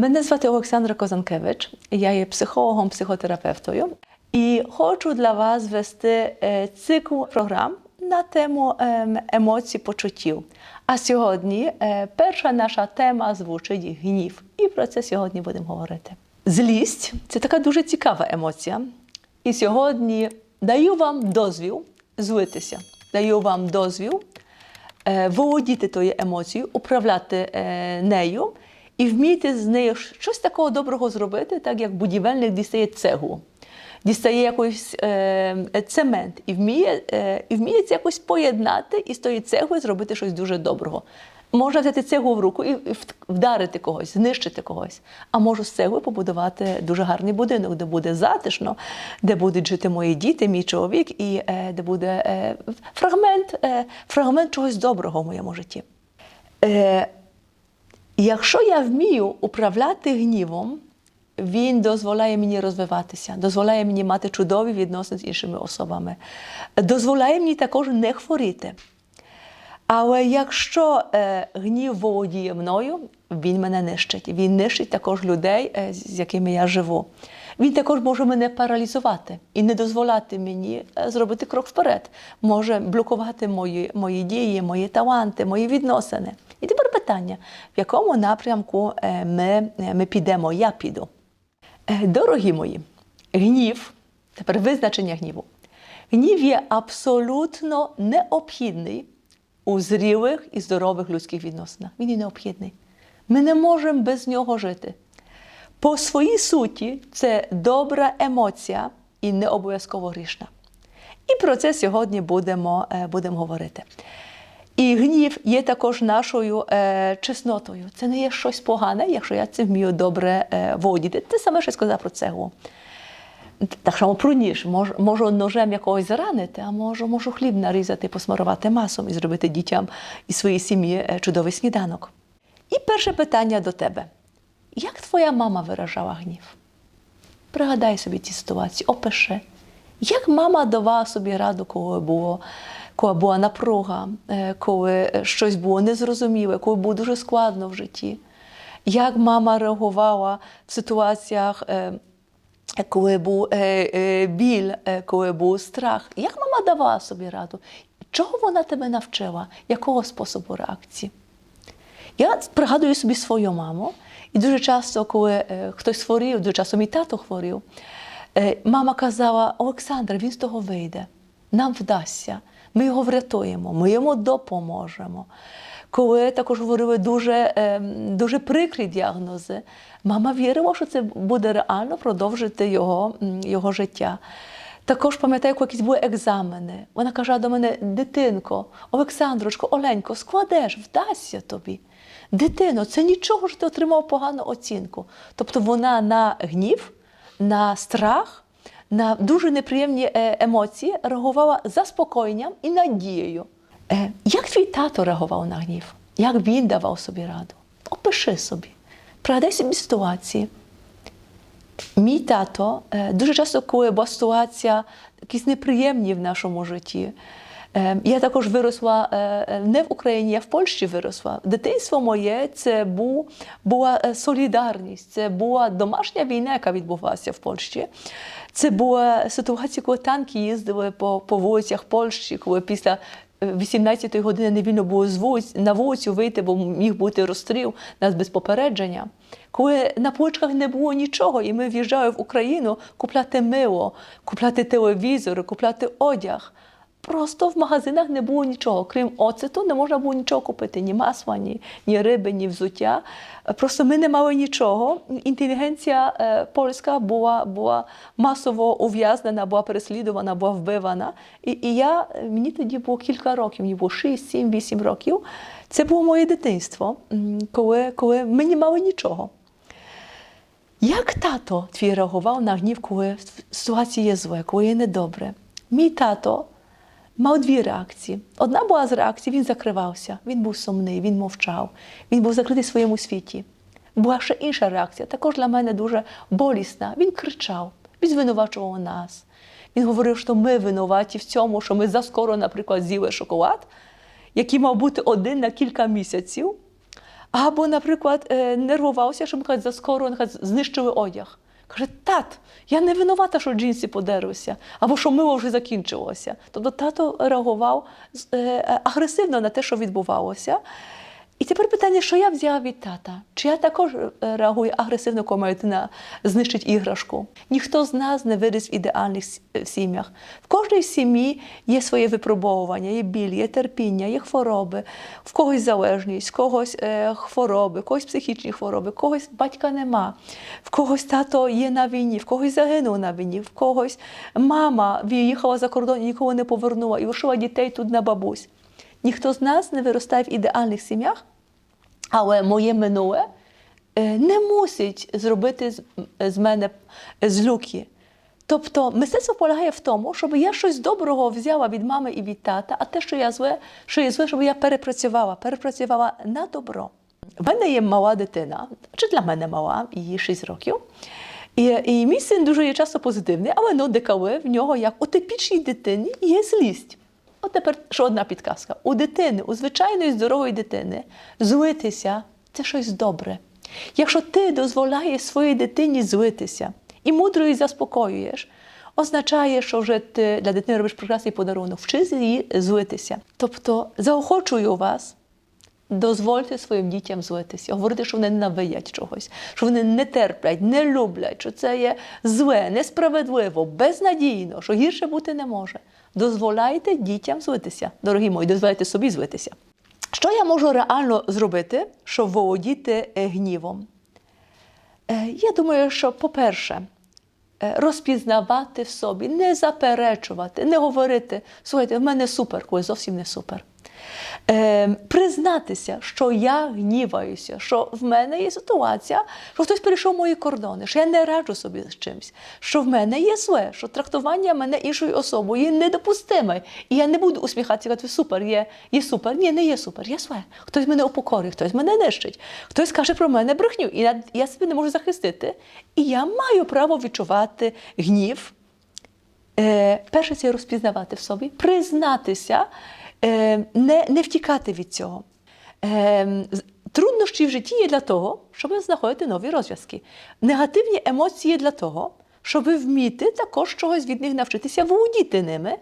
Мене звати Олександра Козанкевич, я є психологом, психотерапевтою і хочу для вас вести е, цикл програм на тему ем, емоцій почуттів. А сьогодні е, перша наша тема звучить гнів. І про це сьогодні будемо говорити. Злість це така дуже цікава емоція. І сьогодні даю вам дозвіл злитися, даю вам дозвіл е, володіти тою емоцією, управляти нею і вміти з нею щось такого доброго зробити, так як будівельник дістає цеглу, дістає якийсь е, цемент і вміє, е, і вміє це якось поєднати і з тої цегли зробити щось дуже доброго. Можна взяти цеглу в руку і вдарити когось, знищити когось. А можу з цегли побудувати дуже гарний будинок, де буде затишно, де будуть жити мої діти, мій чоловік, і е, де буде е, фрагмент, е, фрагмент чогось доброго в моєму житті. Е, Якщо я вмію управляти гнівом, він дозволяє мені розвиватися, дозволяє мені мати чудові відносини з іншими особами, дозволяє мені також не хворіти. Але якщо е, гнів володіє мною, він мене нищить. Він нищить також людей, е, з якими я живу. Він також може мене паралізувати і не дозволяти мені е, зробити крок вперед, може блокувати мої, мої дії, мої таланти, мої відносини. І тепер питання, в якому напрямку е, ми, е, ми підемо, я піду. Е, Дорогі мої, гнів, тепер визначення гніву. Гнів є абсолютно необхідний у зрілих і здорових людських відносинах. Він є необхідний. Ми не можемо без нього жити. По своїй суті, це добра емоція і не обов'язково грішна. І про це сьогодні будемо, будемо говорити. І гнів є також нашою е, чеснотою. Це не є щось погане, якщо я це вмію добре е, водіти. Те саме, що сказав про цеглу. Так само про ніж. Мож, можу ножем якогось заранити, а можу, можу хліб нарізати, посмарувати масом і зробити дітям і своїй сім'ї е, чудовий сніданок. І перше питання до тебе: як твоя мама виражала гнів? Пригадай собі ці ситуації, опиши. Як мама давала собі раду, коли було, коли була напруга, е, коли щось було незрозуміле, коли було дуже складно в житті? Як мама реагувала в ситуаціях, е, коли був е, е, біль, е, коли був страх? Як мама давала собі раду? Чого вона тебе навчила? Якого способу реакції? Я пригадую собі свою маму, і дуже часто, коли е, хтось хворів, дуже часто мій тато хворів, е, мама казала: Олександр, він з того вийде, нам вдасться, ми його врятуємо, ми йому допоможемо. Коли також говорили дуже, е, дуже прикрі діагнози, мама вірила, що це буде реально продовжити його, його життя. Також пам'ятаю, коли якісь були екзамени. Вона каже до мене: дитинко, Олександрочко, Оленько, складеш, вдасться тобі. Дитино, це нічого, що ти отримав погану оцінку. Тобто вона на гнів, на страх, на дуже неприємні е, емоції реагувала заспокоєнням і надією. Е, Як твій тато реагував на гнів? Як він давав собі раду? Опиши собі, пригадай собі ситуації. Мій тато е, дуже часто, коли була ситуація якісь неприємні в нашому житті. Я також виросла не в Україні, я в Польщі виросла. Дитинство моє це був, була солідарність, це була домашня війна, яка відбувалася в Польщі. Це була ситуація, коли танки їздили по, по вулицях Польщі, коли після 18-ї години не вільно було на вулицю вийти, бо міг бути розстріл нас без попередження. Коли на поличках не було нічого, і ми в'їжджали в Україну купляти мило, купляти телевізори, купляти одяг. Просто в магазинах не було нічого. Крім оцету, не можна було нічого купити: ні масла, ні, ні риби, ні взуття. Просто ми не мали нічого. Інтелігенція е, польська була, була масово ув'язнена, була переслідувана, була вбивана. І, і я, мені тоді було кілька років, мені було 6, 7, 8 років. Це було моє дитинство, коли, коли ми не мали нічого. Як тато твій реагував на гнів, коли ситуація є зле, коли є недобре? Мій тато мав дві реакції. Одна була з реакцій, він закривався, він був сумний, він мовчав, він був закритий в своєму світі. Була ще інша реакція, також для мене дуже болісна. Він кричав, він звинувачував нас. Він говорив, що ми винуваті в цьому, що ми заскоро, наприклад, з'їли шоколад, який мав бути один на кілька місяців. Або, наприклад, е, нервувався, що нехай заскоро знищили одяг. Каже, тат, я не винувата, що джинси подерлися, або що мило вже закінчилося. Тобто тато реагував е, е, агресивно на те, що відбувалося. І тепер питання, що я взяла від тата? Чи я також е, реагую агресивно, коли моя дитина знищить іграшку? Ніхто з нас не виріс в ідеальних е, сім'ях. В кожній сім'ї є своє випробовування, є біль, є терпіння, є хвороби, в когось залежність, в когось е, хвороби, в когось психічні хвороби, в когось батька нема, в когось тато є на війні, в когось загинув на війні, в когось мама виїхала за кордон і ніколи не повернула і лишила дітей тут на бабусь. Ніхто з нас не виростає в ідеальних сім'ях, але моє минуле е, не мусить зробити з- мене злюки. Тобто мистецтво полягає в тому, щоб я щось доброго взяла від мами і від тата, а те, що я зле, що є зле, щоб я перепрацювала, перепрацювала на добро. У мене є мала дитина, чи для мене мала, їй 6 років. І, і мій син дуже є часто позитивний, але ну, деколи в нього, як у типічній дитині, є злість. От тепер ще одна підказка. У дитини, у звичайної здорової дитини, злитися це щось добре. Якщо ти дозволяєш своїй дитині злитися і мудро її заспокоюєш, означає, що вже ти для дитини робиш прекрасний подарунок, вчись її злитися. Тобто заохочую вас Дозвольте своїм дітям злитися, говорити, що вони ненавидять чогось, що вони не терплять, не люблять, що це є зле, несправедливо, безнадійно, що гірше бути не може. Дозволяйте дітям злитися, дорогі мої, дозволяйте собі злитися. Що я можу реально зробити, щоб володіти е, гнівом? Е, Я думаю, що, по-перше, е, розпізнавати в собі, не заперечувати, не говорити, слухайте, в мене супер, коли зовсім не супер. Е, признатися, що я гніваюся, що в мене є ситуація, що хтось перейшов мої кордони, що я не раджу собі з чимось, що в мене є зле, що трактування мене іншою особою є недопустиме. І я не буду усміхатися, казати, супер, є, є супер. Ні, не є супер, є зле. Хтось мене упокорює, хтось мене нищить, хтось каже про мене брехню, і я, я себе не можу захистити. І я маю право відчувати гнів. Е, перше це розпізнавати в собі, признатися, не, не втікати від цього. Е, труднощі в житті є для того, щоб знаходити нові розв'язки. Негативні емоції є для того, щоб вміти також чогось від них навчитися володіти ними.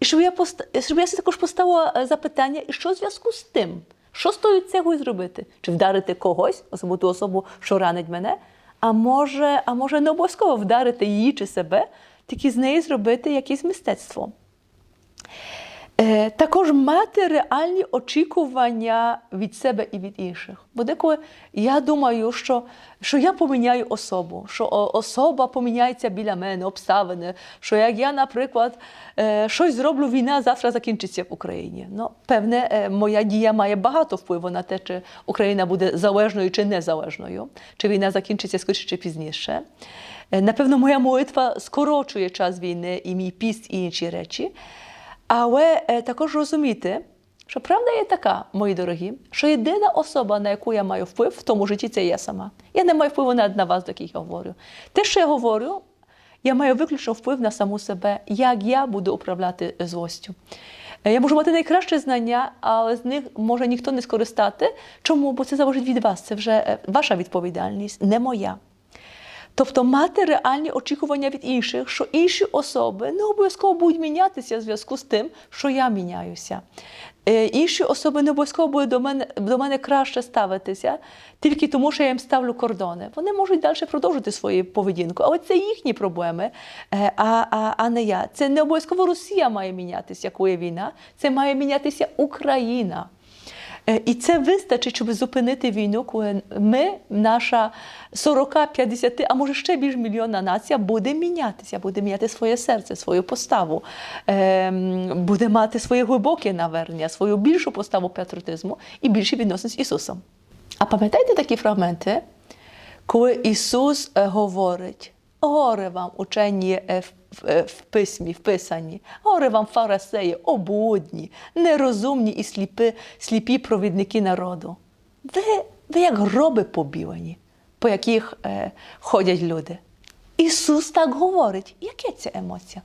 І щоб я, поста... щоб я також поставила е, запитання, і що в зв'язку з тим? Що тою цегою зробити? Чи вдарити когось, особливо ту особу, що ранить мене? А може, а може не обов'язково вдарити її чи себе, тільки з неї зробити якесь мистецтво. Е, також мати реальні очікування від себе і від інших. Бо деколи я думаю, що, що я поміняю особу, що особа поміняється біля мене, обставини, що як я, наприклад, е, щось зроблю, війна завтра закінчиться в Україні. Ну, певне, е, моя дія має багато впливу на те, чи Україна буде залежною чи незалежною, чи війна закінчиться скоріше чи пізніше. Напевно, моя молитва скорочує час війни і мій піст і інші речі. Але е, також розуміти, що правда є така, мої дорогі, що єдина особа, на яку я маю вплив в тому житті, це я сама. Я не маю впливу навіть на вас, до яких я говорю. Те, що я говорю, я маю виключно вплив на саму себе, як я буду управляти злостю. Е, Я можу мати найкраще знання, але з них може ніхто не скористати. Чому? Бо це залежить від вас. Це вже е, ваша відповідальність, не моя. Тобто мати реальні очікування від інших, що інші особи не обов'язково будуть мінятися в зв'язку з тим, що я міняюся. Е, Інші особи не обов'язково будуть до мене, до мене краще ставитися тільки тому, що я їм ставлю кордони. Вони можуть далі продовжити свою поведінку, але це їхні проблеми, е, а, а, а не я. Це не обов'язково Росія має мінятися, як є війна, це має мінятися Україна. Е, І це вистачить, щоб зупинити війну, коли ми, наша 40, 50, а може ще більш мільйонна нація, буде мінятися, буде міняти своє серце, свою поставу, ем, буде мати своє глибоке навернення, свою більшу поставу патріотизму і більше відносин з Ісусом. А пам'ятаєте такі фрагменти, коли Ісус е, говорить: горе вам, учені е, в, в- письмі, в писанні, горе вам фарисеї, обудні, нерозумні і сліпі, сліпі провідники народу. Ви, ви як гроби побілені, по яких е, ходять люди. Ісус так говорить. Яка це емоція?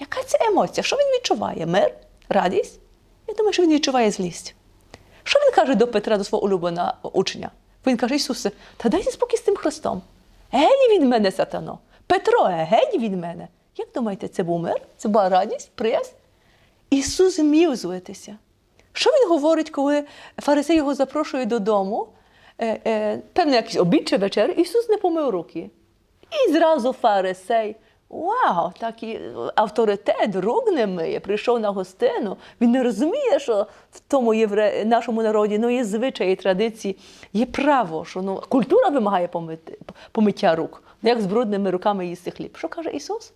Яка це емоція? Що він відчуває? Мир? Радість? Я думаю, що він відчуває злість. Що він каже до Петра, до свого улюбленого учня? Він каже: Ісусе, та дайте спокій з тим Христом. Геть від мене, сатано. Петро, геть від мене. Як думаєте, це був мир? Це була радість, приязнь? Ісус вмів злитися. Що він говорить, коли фарисей його запрошує додому? Е, е, певне, якийсь обід чи вечер, Ісус не помив руки. І зразу фарисей. Вау, такий авторитет, рук не миє, прийшов на гостину. Він не розуміє, що в тому євре... нашому народі ну, є звичаї, традиції, є право, що ну, культура вимагає помити, помиття рук. Ну, Як з брудними руками їсти хліб. Що каже Ісус?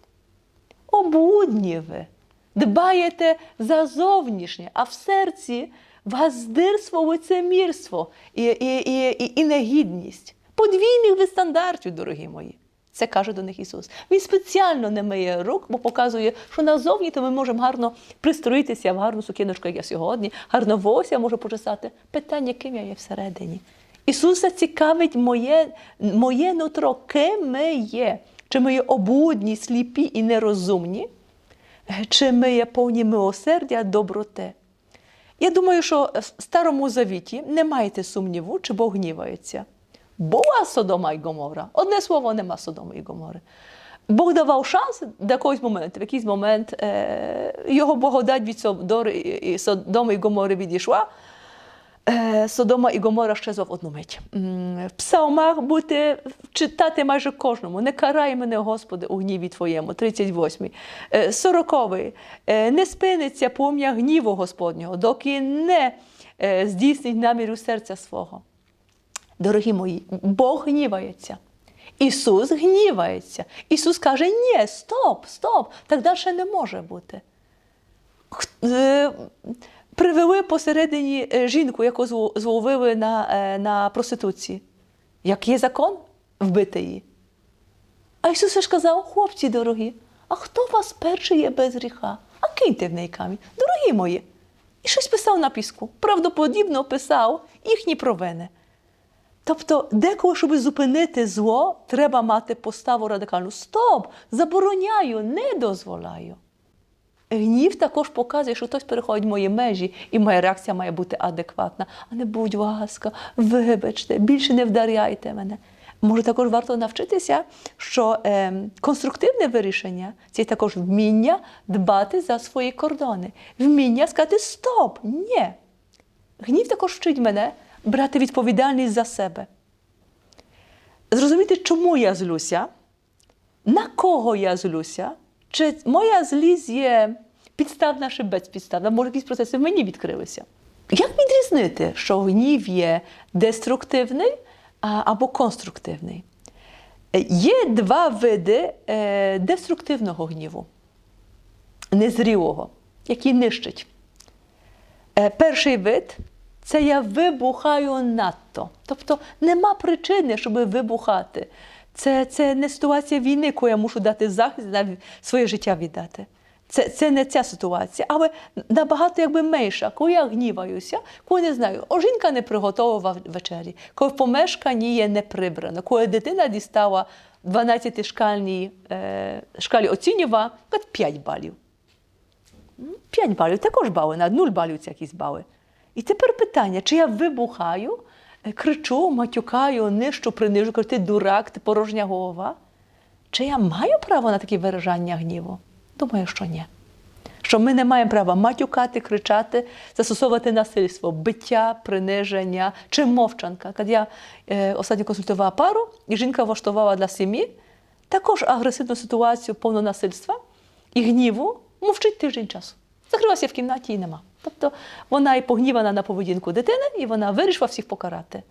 Обудні ви, дбаєте за зовнішнє, а в серці вас здирство, лицемірство і, і, і, і, і негідність. Подвійних ви стандартів, дорогі мої. Це каже до них Ісус. Він спеціально не миє рук, бо показує, що назовні то ми можемо гарно пристроїтися в гарну сукіночку, як я сьогодні, гарно волосся можу почесати. Питання, ким я є всередині. Ісуса цікавить моє, моє нутро, ким ми є. Чи ми є обудні, сліпі і нерозумні, чи ми є повні милосердя, доброти. Я думаю, що в Старому Завіті не маєте сумніву, чи Бог гнівається. Була Содома і Гомора. Одне слово, нема Содоми і Гомори. Бог давав шанс до якогось моменту. В якийсь момент е, його благодать від Содоми і Гомори відійшла. Е, Содома і Гомора щезла в одну мить. В псалмах будете читати майже кожному. Не карай мене, Господи, у гніві Твоєму, 38-й. Е, 40-й. Е, Не спиниться пом'я гніву Господнього, доки не е, здійснить наміру серця свого. Дорогі мої, Бог гнівається. Ісус гнівається. Ісус каже: ні, стоп, стоп, так далі не може бути. Привели посередині е, жінку, яку зловили на, е, на проституції. Як є закон, вбити її. А Ісус ж казав, хлопці дорогі, а хто вас перший є без гріха? А киньте в неї камінь, дорогі мої. І щось писав на піску. Правдоподібно писав їхні провини. Тобто, деколи, щоб зупинити зло, треба мати поставу радикальну. Стоп! Забороняю, не дозволяю. Гнів також показує, що хтось переходить мої межі, і моя реакція має бути адекватна. А не будь ласка, вибачте, більше не вдаряйте мене. Може, також варто навчитися, що е, конструктивне вирішення це також вміння дбати за свої кордони, вміння сказати стоп, ні. Гнів також вчить мене брати відповідальність за себе. Зрозуміти, чому я злюся, на кого я злюся, чи моя злість є підставна чи безпідставна, може, якісь процеси в мені відкрилися. Як відрізнити, що гнів є деструктивний або конструктивний? Е, Є два види е, деструктивного гніву, незрілого, який нищить. Е, Перший вид це я вибухаю надто. Тобто нема причини, щоб вибухати. Це, це не ситуація війни, коли я мушу дати захист, своє життя віддати. Це, це не ця ситуація, але набагато якби менша, коли я гніваюся, коли не знаю, о, жінка не приготувала вечері, коли в помешканні є не прибрано, коли дитина дістала 12 шкальній е, шкалі оцінювала 5 балів. 5 балів, також бали, на 0 балів якісь бали. І тепер питання, чи я вибухаю, кричу, матюкаю, нищу, принижу, кажу, ти дурак, ти порожня голова? Чи я маю право на такі виражання гніву? Думаю, що ні. Що ми не маємо права матюкати, кричати, застосовувати насильство, биття, приниження чи мовчанка. Коли я е, останньо консультувала пару, і жінка влаштувала для сім'ї також агресивну ситуацію повну насильства і гніву, мовчить тиждень часу. Закрилася в кімнаті і нема. Тобто вона і погнівана на поведінку дитини, і вона вирішила всіх покарати.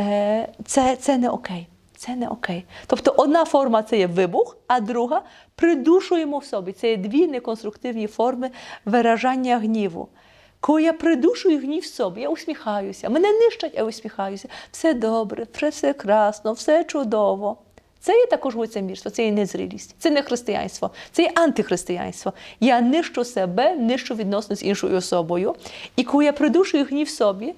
Е, це, це не окей. Це не окей. Тобто одна форма це є вибух, а друга придушуємо в собі. Це є дві неконструктивні форми виражання гніву. Коли я придушую гнів в собі, я усміхаюся, мене нищать, я усміхаюся. Все добре, все, красно, все чудово. Це є також лицемірство, це є незрілість, це не християнство, це є антихристиянство. Я нищу себе, нищу відносно з іншою особою. І коли я придушую гнів собі,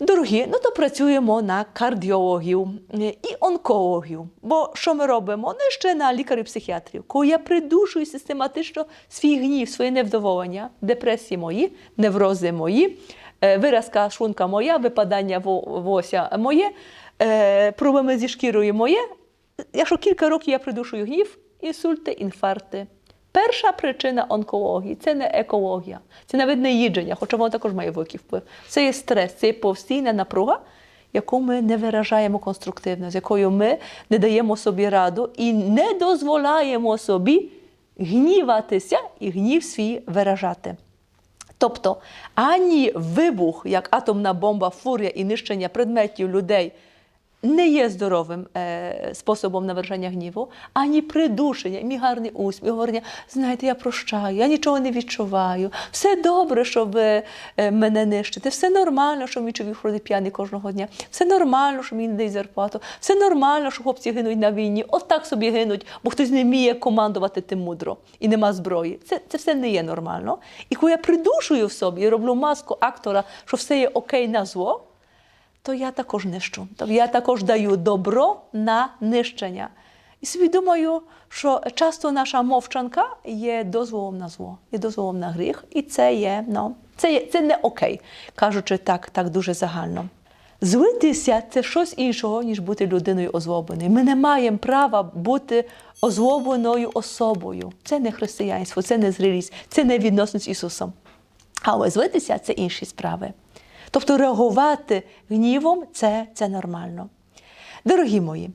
Дорогі, ну то працюємо на кардіологів і онкологів. Бо що ми робимо? Ну і ще на лікарів-психіатрів. Коли я придушую систематично свій гнів, своє невдоволення, депресії мої, неврози мої, е, виразка шлунка моя, випадання во- вося моє, е, проблеми зі шкірою моє. Якщо кілька років я придушую гнів, інсульти, інфаркти. Перша причина онкології це не екологія, це навіть не їдження, хоча воно також має великий вплив. Це є стрес, це є постійна напруга, яку ми не виражаємо конструктивно, з якою ми не даємо собі раду і не дозволяємо собі гніватися і гнів свій виражати. Тобто ані вибух, як атомна бомба, фурія і нищення предметів людей не є здоровим е, способом навержання гніву, ані придушення, мій гарний усміх, говорення, знаєте, я прощаю, я нічого не відчуваю. Все добре, що ви е, мене нищите, все нормально, що мій чоловік ходить п'яний кожного дня, все нормально, що мені не дають зарплату, все нормально, що хлопці гинуть на війні, от собі гинуть, бо хтось не вміє командувати тим мудро і нема зброї. Це, це все не є нормально. І коли я придушую в собі роблю маску актора, що все є окей на зло, то я також нищу. Тобто я також даю добро на нищення. І собі думаю, що часто наша мовчанка є дозволом на зло, є дозволом на гріх, і це є, ну, це, є, це не окей, кажучи так, так дуже загально. Злитися це щось іншого, ніж бути людиною озлобленою. Ми не маємо права бути озлобленою особою. Це не християнство, це не зрілість, це не відносини з Ісусом. Але злитися це інші справи. Тобто реагувати гнівом це, це нормально. Дорогі мої,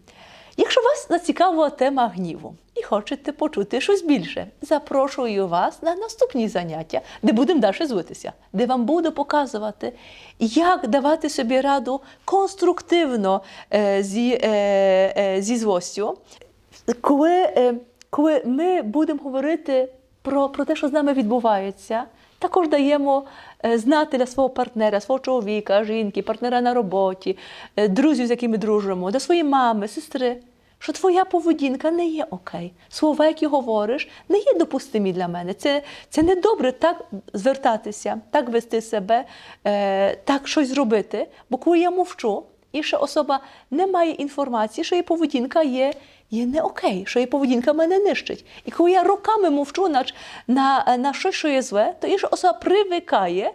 якщо вас зацікавила тема гніву і хочете почути щось більше, запрошую вас на наступні заняття, де будемо далі звитися, де вам буду показувати, як давати собі раду конструктивно е, зі, е, е, зі злостю, коли, е, коли ми будемо говорити про, про те, що з нами відбувається. Також даємо е, знати для свого партнера, свого чоловіка, жінки, партнера на роботі, е, друзів, з якими дружимо, до своєї мами, сестри, що твоя поведінка не є окей. Слова, які говориш, не є допустимі для мене. Це, це не добре так звертатися, так вести себе, е, так щось зробити. Бо коли я мовчу, інша особа не має інформації, що її поведінка є, є не окей, що її поведінка мене нищить. І коли я роками мовчу на, на, на щось, що є зле, то інша особа привикає.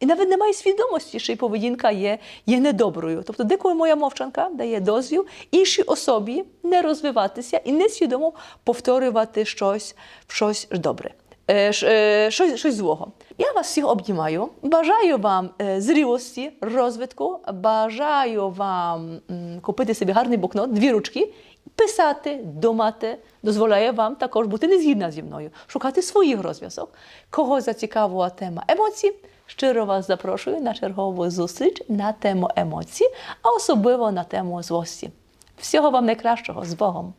І навіть немає свідомості, що її поведінка є, є недоброю. Тобто, деколи моя мовчанка дає дозвіл іншій особі не розвиватися і несвідомо повторювати щось, щось добре, щось, щось злого. Я вас всіх обнімаю. Бажаю вам е, зрілості, розвитку. Бажаю вам купити собі гарний блокнот, дві ручки, писати, думати. Дозволяє вам також бути не згідна зі мною, шукати своїх розв'язок. Кого зацікавила тема емоцій, щиро вас запрошую на чергову зустріч на тему емоцій, а особливо на тему злості. Всього вам найкращого з Богом!